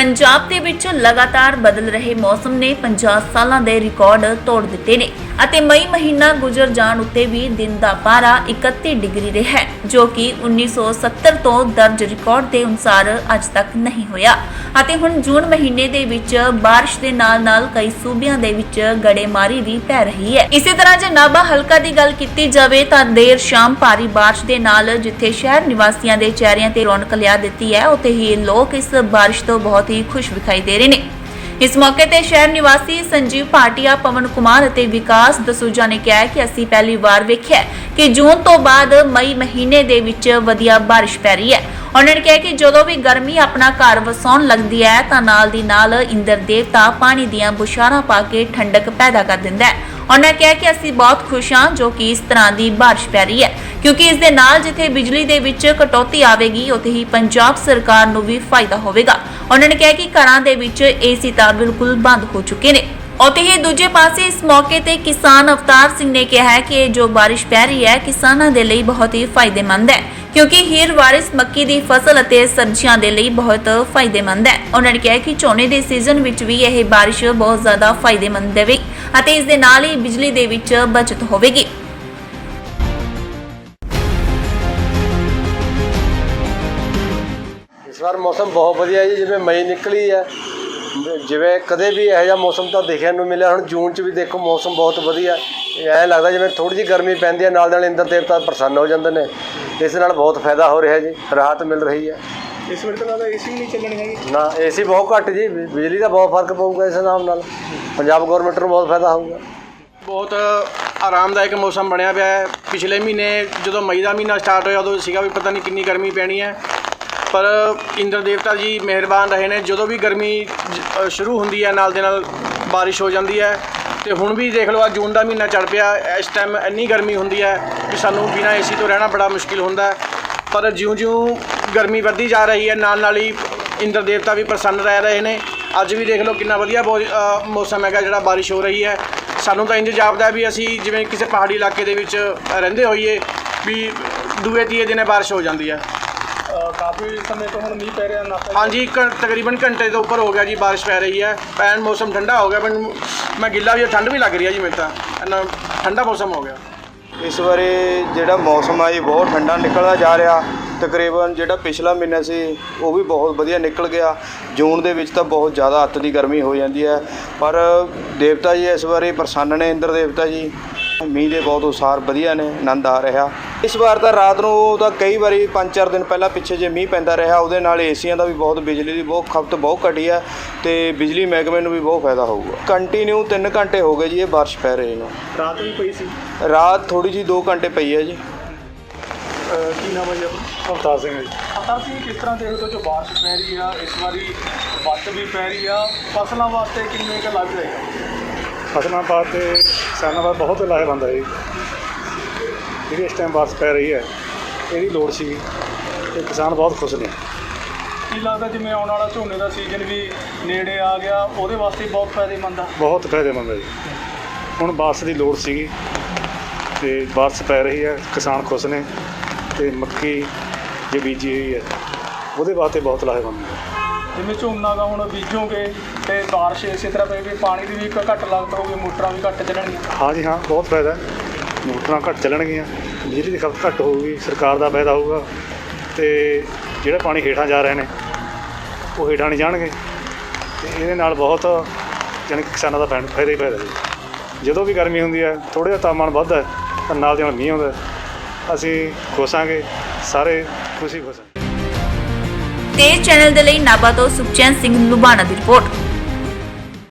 ਪੰਜਾਬ ਦੇ ਵਿੱਚ ਲਗਾਤਾਰ ਬਦਲ ਰਹੇ ਮੌਸਮ ਨੇ 50 ਸਾਲਾਂ ਦੇ ਰਿਕਾਰਡ ਤੋੜ ਦਿੱਤੇ ਨੇ। ਅਤੇ ਮਈ ਮਹੀਨਾ ਗੁਜ਼ਰ ਜਾਣ ਉੱਤੇ ਵੀ ਦਿਨ ਦਾ ਪਾਰਾ 31 ਡਿਗਰੀ ਰਿਹਾ ਹੈ ਜੋ ਕਿ 1970 ਤੋਂ ਦਰਜ ਰਿਕਾਰਡ ਦੇ ਅਨੁਸਾਰ ਅੱਜ ਤੱਕ ਨਹੀਂ ਹੋਇਆ ਅਤੇ ਹੁਣ ਜੂਨ ਮਹੀਨੇ ਦੇ ਵਿੱਚ بارش ਦੇ ਨਾਲ-ਨਾਲ ਕਈ ਸੂਬਿਆਂ ਦੇ ਵਿੱਚ ਗੜੇਮਾਰੀ ਵੀ ਪੈ ਰਹੀ ਹੈ ਇਸੇ ਤਰ੍ਹਾਂ ਜੇ ਨਾਭਾ ਹਲਕਾ ਦੀ ਗੱਲ ਕੀਤੀ ਜਾਵੇ ਤਾਂ ਦੇਰ ਸ਼ਾਮ ਭਾਰੀ بارش ਦੇ ਨਾਲ ਜਿੱਥੇ ਸ਼ਹਿਰ ਨਿਵਾਸੀਆਂ ਦੇ ਚਿਹਰਿਆਂ ਤੇ ਰੌਣਕ ਲਿਆ ਦਿੱਤੀ ਹੈ ਉੱਥੇ ਹੀ ਲੋਕ ਇਸ بارش ਤੋਂ ਬਹੁਤ ਹੀ ਖੁਸ਼ ਵਿਖਾਈ ਦੇ ਰਹੇ ਨੇ ਇਸ ਮੌਕੇ ਤੇ ਸ਼ਹਿਰ ਨਿਵਾਸੀ ਸੰਜੀਵ ਭਾਟੀਆ, ਪਵਨ ਕੁਮਾਰ ਅਤੇ ਵਿਕਾਸ ਦਸੂਜਾ ਨੇ ਕਿਹਾ ਕਿ ਅਸੀਂ ਪਹਿਲੀ ਵਾਰ ਵੇਖਿਆ ਕਿ ਜੂਨ ਤੋਂ ਬਾਅਦ ਮਈ ਮਹੀਨੇ ਦੇ ਵਿੱਚ ਵਧੀਆ ਬਾਰਿਸ਼ ਪੈ ਰਹੀ ਹੈ। ਉਹਨਾਂ ਨੇ ਕਿਹਾ ਕਿ ਜਦੋਂ ਵੀ ਗਰਮੀ ਆਪਣਾ ਘਰ ਵਸਾਉਣ ਲੱਗਦੀ ਹੈ ਤਾਂ ਨਾਲ ਦੀ ਨਾਲ ਇੰਦਰ ਦੇਵਤਾ ਪਾਣੀ ਦੀਆਂ ਬੁਸ਼ਾਰਾਂ ਪਾ ਕੇ ਠੰਡਕ ਪੈਦਾ ਕਰ ਦਿੰਦਾ ਹੈ। ਉਹਨਾਂ ਕਿਹਾ ਕਿ ਅਸੀਂ ਬਹੁਤ ਖੁਸ਼ ਹਾਂ ਜੋ ਕਿ ਇਸ ਤਰ੍ਹਾਂ ਦੀ ਬਾਰਿਸ਼ ਪੈ ਰਹੀ ਹੈ। ਕਿਉਂਕਿ ਇਸ ਦੇ ਨਾਲ ਜਿੱਥੇ ਬਿਜਲੀ ਦੇ ਵਿੱਚ ਕਟੌਤੀ ਆਵੇਗੀ, ਉੱਥੇ ਹੀ ਪੰਜਾਬ ਸਰਕਾਰ ਨੂੰ ਵੀ ਫਾਇਦਾ ਹੋਵੇਗਾ। ਉਹਨਾਂ ਨੇ ਕਿਹਾ ਕਿ ਘਰਾਂ ਦੇ ਵਿੱਚ ਏਸੀ ਤਾਂ ਬਿਲਕੁਲ ਬੰਦ ਹੋ ਚੁੱਕੇ ਨੇ। ਉੱਥੇ ਹੀ ਦੂਜੇ ਪਾਸੇ ਇਸ ਮੌਕੇ ਤੇ ਕਿਸਾਨ ਅਵਤਾਰ ਸਿੰਘ ਨੇ ਕਿਹਾ ਹੈ ਕਿ ਇਹ ਜੋ ਬਾਰਿਸ਼ ਪੈ ਰਹੀ ਹੈ, ਕਿਸਾਨਾਂ ਦੇ ਲਈ ਬਹੁਤ ਹੀ ਫਾਇਦੇਮੰਦ ਹੈ, ਕਿਉਂਕਿ ਹੀਰ ਵਾਰਿਸ ਮੱਕੀ ਦੀ ਫਸਲ ਅਤੇ ਸਬਜ਼ੀਆਂ ਦੇ ਲਈ ਬਹੁਤ ਫਾਇਦੇਮੰਦ ਹੈ। ਉਹਨਾਂ ਨੇ ਕਿਹਾ ਕਿ ਝੋਨੇ ਦੇ ਸੀਜ਼ਨ ਵਿੱਚ ਵੀ ਇਹ ਬਾਰਿਸ਼ ਬਹੁਤ ਜ਼ਿਆਦਾ ਫਾਇਦੇਮੰਦ ਦੇਵੇਗੀ ਅਤੇ ਇਸ ਦੇ ਨਾਲ ਹੀ ਬਿਜਲੀ ਦੇ ਵਿੱਚ ਬਚਤ ਹੋਵੇਗੀ। ਇਸ ਵਾਰ ਮੌਸਮ ਬਹੁਤ ਵਧੀਆ ਜੀ ਜਿਵੇਂ ਮਈ ਨਿਕਲੀ ਹੈ। ਜਿਵੇਂ ਕਦੇ ਵੀ ਇਹੋ ਜਿਹਾ ਮੌਸਮ ਤਾਂ ਦੇਖਣ ਨੂੰ ਮਿਲਿਆ ਹੁਣ ਜੂਨ ਚ ਵੀ ਦੇਖੋ ਮੌਸਮ ਬਹੁਤ ਵਧੀਆ। ਐਂ ਲੱਗਦਾ ਜਿਵੇਂ ਥੋੜੀ ਜਿਹੀ ਗਰਮੀ ਪੈਂਦੀ ਹੈ ਨਾਲ ਨਾਲ ਇੰਦਰ ਦੇਵਤਾ ਪ੍ਰਸੰਨ ਹੋ ਜਾਂਦੇ ਨੇ। ਇਸ ਨਾਲ ਬਹੁਤ ਫਾਇਦਾ ਹੋ ਰਿਹਾ ਜੀ ਰਾਹਤ ਮਿਲ ਰਹੀ ਹੈ। ਇਸ ਵੇਲੇ ਤਾਂ ਲੱਗਦਾ ਏਸੀ ਵੀ ਨਹੀਂ ਚੱਲਣੀ ਹੈਗੀ। ਨਾ ਏਸੀ ਬਹੁਤ ਘੱਟ ਜੀ ਬਿਜਲੀ ਦਾ ਬਹੁਤ ਫ਼ਰਕ ਪਊਗਾ ਇਸ ਨਾਮ ਨਾਲ। ਪੰਜਾਬ ਗਵਰਨਮੈਂਟ ਨੂੰ ਬਹੁਤ ਫਾਇਦਾ ਹੋਊਗਾ। ਬਹੁਤ ਆਰਾਮਦਾਇਕ ਮੌਸਮ ਬਣਿਆ ਪਿਆ ਹੈ। ਪਿਛਲੇ ਮਹੀਨੇ ਜਦੋਂ ਮਈ ਦਾ ਮਹੀਨਾ ਸਟਾਰਟ ਹੋਇਆ ਉਦੋਂ ਸੀਗਾ ਵੀ ਪਤਾ ਨਹੀਂ ਕਿੰਨੀ ਗਰਮੀ ਪੈਣੀ ਹੈ। ਪਰ ਇੰਦਰ ਦੇਵਤਾ ਜੀ ਮਿਹਰਬਾਨ ਰਹੇ ਨੇ। ਜਦੋਂ ਵੀ ਗਰਮੀ ਜ- ਅ, ਸ਼ੁਰੂ ਹੁੰਦੀ ਹੈ ਨਾਲ ਦੇ ਨਾਲ ਬਾਰਿਸ਼ ਹੋ ਜਾਂਦੀ ਹੈ ਤੇ ਹੁਣ ਵੀ ਦੇਖ ਲਓ ਆ ਜੂਨ ਦਾ ਮਹੀਨਾ ਚੜ ਪਿਆ। ਇਸ ਟਾਈਮ ਇੰਨੀ ਗਰਮੀ ਹੁੰਦੀ ਹੈ ਕਿ ਸਾਨੂੰ ਬਿਨਾਂ ਏਸੀ ਤੋਂ ਰਹਿਣਾ ਬੜਾ ਮੁਸ਼ਕਿਲ ਹੁੰਦਾ ਹੈ। ਪਰ ਜਿਉਂ-ਜਿਉਂ ਗਰਮੀ ਵੱਧਦੀ ਜਾ ਰਹੀ ਹੈ ਨਾਲ ਨਾਲ ਹੀ ਇੰਦਰ ਦੇਵਤਾ ਵੀ ਪ੍ਰਸੰਨ ਰਹਿ ਰਹੇ ਨੇ। ਅੱਜ ਵੀ ਦੇਖ ਲਓ ਕਿੰਨਾ ਵਧੀਆ ਬੋ- ਅ, ਮੌਸਮ ਹੈਗਾ ਜਿਹੜਾ ਬਾਰਿਸ਼ ਹੋ ਰਹੀ ਹੈ। ਸਾਨੂੰ ਤਾਂ ਇੰਜ ਜਾਪਦਾ ਹੈ ਵੀ ਅਸੀਂ ਜਿਵੇਂ ਕਿਸੇ ਪਹਾੜੀ ਇਲਾਕੇ ਦੇ ਵਿੱਚ ਰਹਿੰਦੇ ਹੋਈਏ ਵੀ ਦੂਏ ਤੀਏ ਦਿਨੇ ਬਾਰਿਸ਼ ਹੋ ਜਾਂਦੀ ਹੈ। ਕਾਫੀ ਸਮੇਂ ਤੋਂ ਹੁਣ ਮੀਂਹ ਪੈ ਰਿਹਾ ਨਾ ਹਾਂਜੀ ਘੰ- ਤਕਰੀਬਨ ਘੰਟੇ ਤੋਂ ਉੱਪਰ ਹੋ ਗਿਆ ਜੀ ਬਾਰਿਸ਼ ਪੈ ਰਹੀ ਹੈ। ਪੈਣ ਮੌਸਮ ਠੰਡਾ ਹੋ ਗਿਆ ਮੈਨੂੰ ਮੈਂ ਗਿੱਲਾ ਵੀ ਹਾਂ, ਠੰਡ ਵੀ ਲੱਗ ਰਹੀ ਹੈ ਜੀ ਮੈਨੂੰ ਤਾਂ। ਇੰਨਾ ਠੰਡਾ ਮੌਸਮ ਹੋ ਗਿਆ। ਇਸ ਵਾਰੀ ਜਿਹੜਾ ਮੌਸਮ ਆ ਜੀ ਬਹੁਤ ਠੰਡਾ ਨਿਕਲਦਾ ਜਾ ਰਿਹਾ। ਤਕਰੀਬਨ ਜਿਹੜਾ ਪਿਛਲਾ ਮਹੀਨਾ ਸੀ ਉਹ ਵੀ ਬਹੁਤ ਵਧੀਆ ਨਿਕਲ ਗਿਆ। ਜੂਨ ਦੇ ਵਿੱਚ ਤਾਂ ਬਹੁਤ ਜ਼ਿਆਦਾ ਅੱਤ ਦੀ ਗਰਮੀ ਹੋ ਜਾਂਦੀ ਹੈ। ਪਰ ਦੇਵਤਾ ਜੀ ਇਸ ਵਾਰੀ ਪ੍ਰਸੰਨ ਨੇ ਇੰਦਰ ਦੇਵਤਾ ਜੀ। ਮੀਂਹ ਦੇ ਬਹੁਤ ਉਸਾਰ ਵਧੀਆ ਨੇ ਆਨੰਦ ਆ ਰਿਹਾ। ਇਸ ਵਾਰ ਤਾਂ ਰਾਤ ਨੂੰ ਤਾਂ ਕਈ ਵਾਰੀ 5-4 ਦਿਨ ਪਹਿਲਾਂ ਪਿੱਛੇ ਜੇ ਮੀਂਹ ਪੈਂਦਾ ਰਿਹਾ ਉਹਦੇ ਨਾਲ ਏਸੀਆਂ ਦਾ ਵੀ ਬਹੁਤ ਬਿਜਲੀ ਦੀ ਬਹੁਤ ਖਪਤ ਬਹੁਤ ਘਟੀ ਹੈ ਤੇ ਬਿਜਲੀ ਮਹਿਕਮੇ ਨੂੰ ਵੀ ਬਹੁਤ ਫਾਇਦਾ ਹੋਊਗਾ। ਕੰਟੀਨਿਊ 3 ਘੰਟੇ ਹੋ ਗਏ ਜੀ ਇਹ ਬਾਰਿਸ਼ ਪੈ ਰਹੀ ਨੂੰ। ਰਾਤ ਵੀ ਪਈ ਸੀ? ਰਾਤ ਥੋੜੀ ਜੀ 2 ਘੰਟੇ ਪਈ ਹੈ ਜੀ। ਕੀ ਨਾਮ ਹੈ ਜੀ ਆਪਣਾ? ਅਵਤਾਰ ਸਿੰਘ ਜੀ। ਅਵਤਾਰ ਸਿੰਘ ਕਿਸ ਤਰ੍ਹਾਂ ਦੇਖਦੇ ਹੋ ਜੋ ਬਾਰਿਸ਼ ਪੈ ਰਹੀ ਆ ਇਸ ਵਾਰੀ ਵੱਟ ਵੀ ਪੈ ਰਹੀ ਆ ਫਸਲਾਂ ਵਾਸਤੇ ਕਿੰਨੇ ਕੁ ਲੱਗ ਜਾਏਗਾ ਫਸਲਾਂ ਵਾਸਤੇ ਕਿਸਾਨਾਂ ਦਾ ਬਹੁਤ ਲਾਹੇਵੰਦ ਹੈ ਜੀ। ਜਿਹੜੀ ਇਸ ਟਾਈਮ ਬਾਰਿਸ਼ ਪੈ ਰਹੀ ਹੈ ਇਹਦੀ ਲੋੜ ਸੀ ਤੇ ਕਿਸਾਨ ਬਹੁਤ ਖੁਸ਼ ਨੇ। ਕੀ ਲੱਗਦਾ ਜਿਵੇਂ ਆਉਣ ਵਾਲਾ ਝੋਨੇ ਦਾ ਸੀਜ਼ਨ ਵੀ ਨੇੜੇ ਆ ਗਿਆ ਉਹਦੇ ਵਾਸਤੇ ਬਹੁਤ ਫਾਇਦੇਮੰਦ ਆ? ਬਹੁਤ ਫਾਇਦੇਮੰਦ ਹੈ ਜੀ। ਹੁਣ ਬਾਰਿਸ਼ ਦੀ ਲੋੜ ਸੀਗੀ ਤੇ ਬਾਰਿਸ਼ ਪੈ ਰਹੀ ਹੈ ਕਿਸਾਨ ਖੁਸ਼ ਨੇ ਤੇ ਮੱਕੀ ਜੇ ਬੀਜੀ ਹੋਈ ਹੈ ਉਹਦੇ ਵਾਸਤੇ ਬਹੁਤ ਲਾਹੇਵੰਦ ਹੈ ਜਿਵੇਂ ਝੋਨਾ ਦਾ ਹੁਣ ਬੀਜੋਗੇ ਤੇ ਬਾਰਿਸ਼ ਇਸੇ ਤਰ੍ਹਾਂ ਪਏਗੀ, ਪਾਣੀ ਦੀ ਵੀ ਇੱਕ ਘੱਟ ਲਾਗਤ ਹੋਊਗੀ, ਮੋਟਰਾਂ ਵੀ ਘੱਟ ਚੱਲਣਗੀਆਂ। ਹਾਂਜੀ ਹਾਂ, ਬਹੁਤ ਫਾਇਦਾ ਹੈ। ਮੋਟਰਾਂ ਘੱਟ ਚੱਲਣਗੀਆਂ, ਬਿਜਲੀ ਦੀ ਖਪਤ ਘੱਟ ਹੋਊਗੀ, ਸਰਕਾਰ ਦਾ ਫਾਇਦਾ ਹੋਊਗਾ। ਤੇ ਜਿਹੜਾ ਪਾਣੀ ਹੇਠਾਂ ਜਾ ਰਹੇ ਨੇ, ਉਹ ਹੇਠਾਂ ਨਹੀਂ ਜਾਣਗੇ। ਤੇ ਇਹਦੇ ਨਾਲ ਬਹੁਤ ਜਾਣੀ ਕਿਸਾਨਾਂ ਦਾ ਫਾਇਦਾ ਫਾਇਦਾ ਹੀ ਫਾਇਦਾ ਜੀ। ਜਦੋਂ ਵੀ ਗਰਮੀ ਹੁੰਦੀ ਹੈ, ਥੋੜ੍ਹਾ ਜਿਹਾ ਤਾਪਮਾਨ ਵੱਧਦਾ ਤਾਂ ਨਾਲ ਦੇ ਨਾਲ ਮੀਂਹ ਆਉਂਦਾ ਹੈ। ਅਸੀਂ ਖੁਸ਼ਾਂਗੇ ਸਾਰੇ ਖੁਸ਼ੀ ਖੁਸ਼ ਤੇਜ਼ ਚੈਨਲ ਦੇ ਲਈ ਨਾਭਾ ਤੋਂ ਸੁਖਚੈਨ ਸਿੰਘ ਲੁਬਾਣਾ ਦੀ ਰਿਪੋਰਟ।